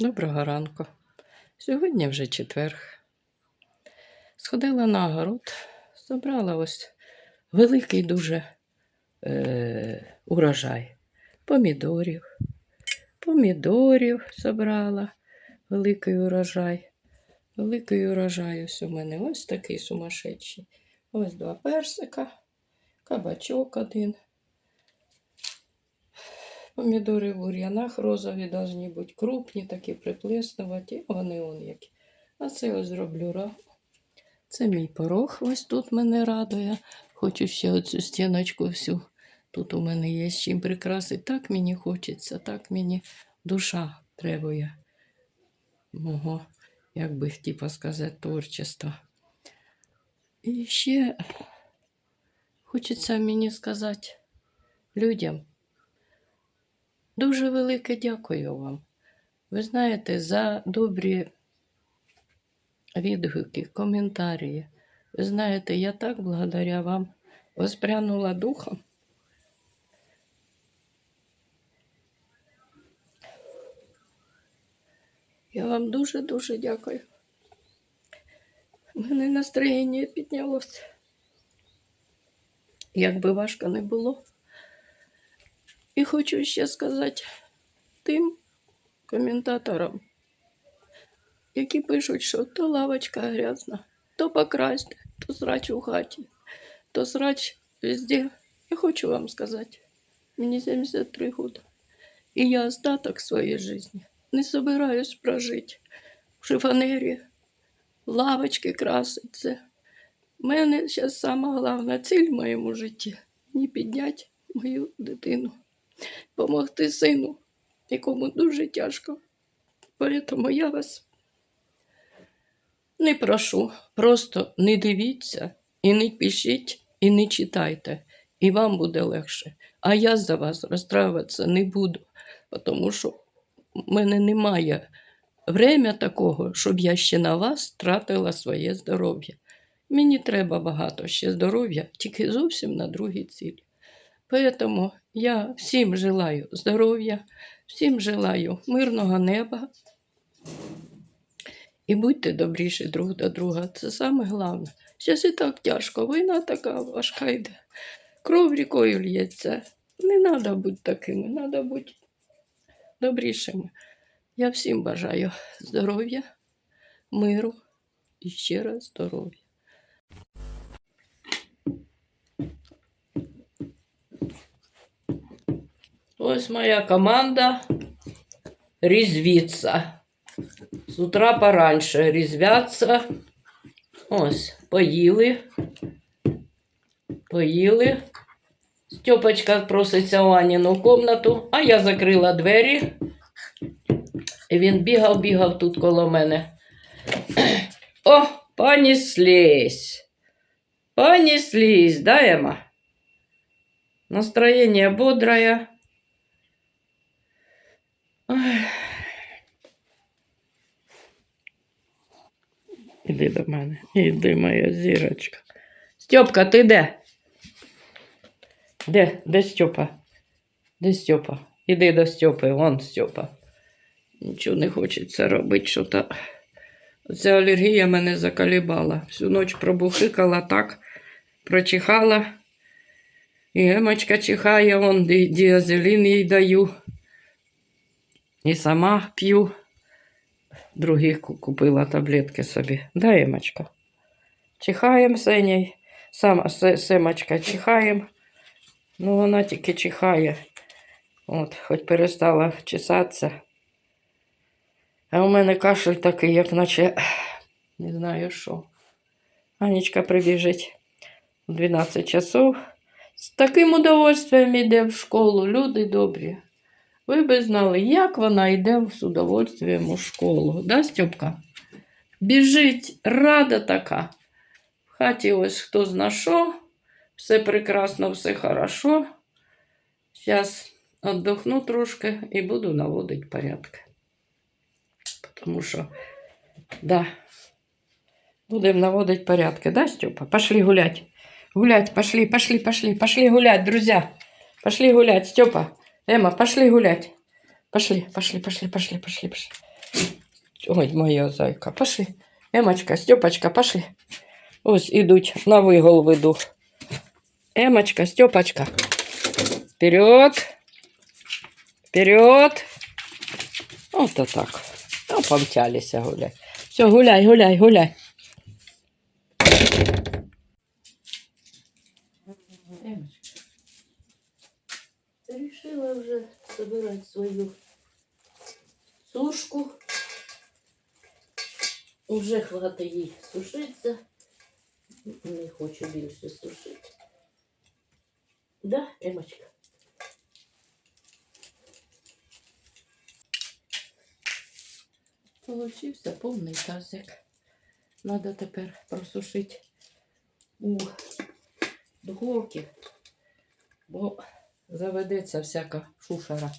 Доброго ранку. Сьогодні вже четверг. Сходила на город, забрала ось великий дуже е, урожай. Помідорів. Помідорів забрала. Великий урожай. Великий урожай ось у мене ось такий сумасшедший. Ось два персика, кабачок один. Помідори в бур'янах розові должні бути крупні, такі приплеснуваті, вони он які. А це ось зроблю рагу. Це мій порог, ось тут мене радує. Хочу ще оцю стіночку всю. Тут у мене є з чим прикрасити. Так мені хочеться, так мені душа требує мого, як би типа сказати, творчества. І ще хочеться мені сказати людям. Дуже велике дякую вам. Ви знаєте, за добрі відгуки, коментарі. Ви знаєте, я так благодаря вам воспрянула духом. Я вам дуже-дуже дякую. У мене настроєння піднялося. Як би важко не було. І хочу ще сказати тим коментаторам, які пишуть, що то лавочка грязна, то покрасьте, то срач у хаті, то срач везде. Я хочу вам сказати, мені 73 роки. І я остаток своєї житті не собираюсь прожити в шифонері, лавочки красить. Це в мене зараз сама ціль в моєму житті не підняти мою дитину допомогти сину, якому дуже тяжко. Тому я вас не прошу, просто не дивіться і не пишіть, і не читайте, і вам буде легше. А я за вас розстраюватися не буду, тому що в мене немає время такого, щоб я ще на вас тратила своє здоров'я. Мені треба багато ще здоров'я, тільки зовсім на другій цілі. Поэтому я всім желаю здоров'я, всім желаю мирного неба. І будьте добріші друг до друга. Це саме головне. Зараз і так тяжко, війна така важка йде. Кров рікою лється. Не треба бути такими, треба бути добрішими. Я всім бажаю здоров'я, миру і ще раз здоров'я. Ось моя команда різвіться. З утра пораньше різвяться. Ось, поїли. Поїли. Стьопочка проситься у Аніну комнату, а я закрила двері. І він бігав, бігав тут коло мене. О, понеслись. Понеслись, да, Ема? Настроение бодрое. Ой. Іди до мене, іди, моя зірочка. Стьопка, ти де? Де? Де Стьопа? Де Стьопа? Іди до Стьопи, вон Стьопа. Нічого не хочеться робити, що то. Ця алергія мене заколібала. Всю ніч пробухикала так, прочихала. І Емочка чихає, вон ді- діазелін їй даю. І сама п'ю. Других купила таблетки собі. Да, Емочка? Чихаємо з Еней. Сама Семочка чихаємо. Ну, вона тільки чихає. От, хоч перестала чесатися. А у мене кашель такий, як наче не знаю що. Анічка прибіжить в 12 часов. З таким удовольствием йде в школу, люди добрі. Ви би знали, як вона йде з удовольствием у школу, да, Стьопка? Біжить, рада така. В хаті ось хто зна все прекрасно, все хорошо. Зараз віддохну трошки і буду наводити порядки. Тому що, да, будемо наводити порядки, да, Степа? Пошли гулять. Гулять, пошли, пошли, пошли, пошли гулять, друзья. Пошли гулять, Степа. Эмма, пошли гулять. Пошли, пошли, пошли, пошли, пошли, пошли. Ой, моя зайка, пошли. Емочка, Стьопочка, пошли. Ось ідуть, на вигул веду. Емочка, Стьопочка. Вперед. Вперед. Ото так. Ну, помчалися гуляй. Все, гуляй, гуляй, гуляй. Эмочка, собирать свою сушку. Уже хватить їй сушиться. Не хочу більше сушити. Да, Емочка? Получився повний тазик. Надо тепер просушити у духовці, бо заведеться всяка шушера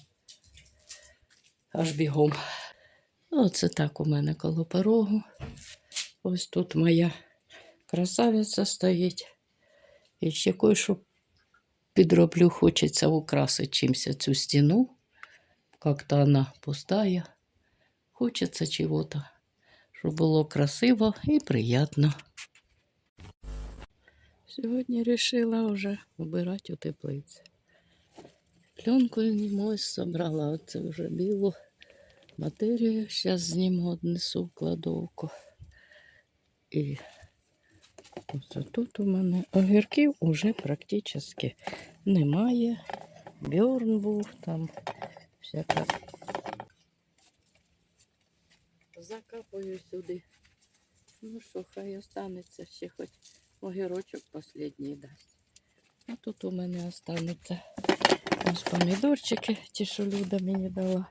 аж бігом. Оце так у мене коло порогу. Ось тут моя красавиця стоїть. І ще кое-що підроблю, хочеться украсити чимся цю стіну. Как-то вона пустая. Хочеться чего-то, щоб було красиво і приємно. Сьогодні вирішила вже вбирати у теплиці. Пленку зніму, собрала оце вже білу матерію. Зараз зніму, однесу в кладовку. І ось тут у мене огірків уже практично немає. Бьорн був там всяка. Закапую сюди. Ну що, хай останеться ще хоч огірочок останній дасть. А тут у мене останеться ось помідорчики, ті, що Люда мені дала.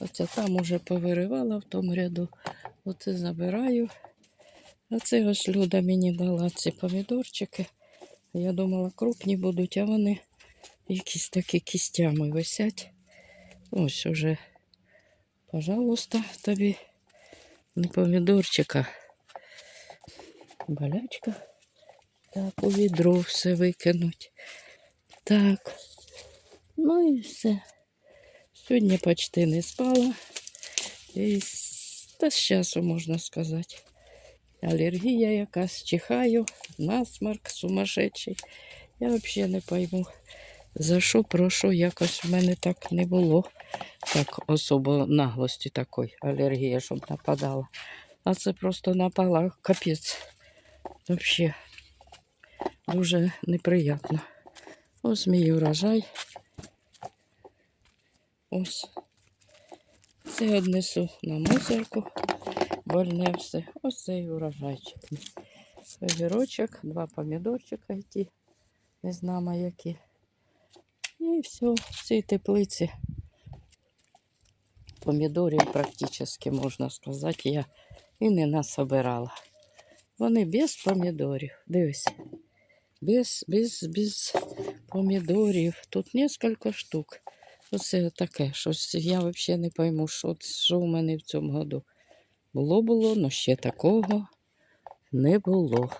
Оце там уже повиривала в тому ряду. Оце забираю. А це ось Люда мені дала ці помідорчики. Я думала, крупні будуть, а вони якісь такі кістями висять. Ось уже, пожалуйста, тобі не помідорчика. Болячка. Так, у відро все викинуть. Так. Ну і все. Сьогодні почти не спала. І та з часу можна сказати. Алергія якась, чихаю, насмарк сумасшедший. Я взагалі не пойму, за що, про що якось в мене так не було. Так особо наглості такої алергії, щоб нападала. А це просто напала капець. Взагалі дуже неприємно. Ось мій урожай. Ось. Це однесу на мусорку. Больне все. Ось цей урожайчик. Огірочок, два помідорчика ті, не знамо які. І все, в цій теплиці помідорів практично, можна сказати, я і не насобирала. Вони без помідорів. Дивись. Без, без, без помідорів. Тут несколько штук. Оце таке, щось я взагалі не пойму, що, що в мене в цьому году. Було було, але ще такого не було.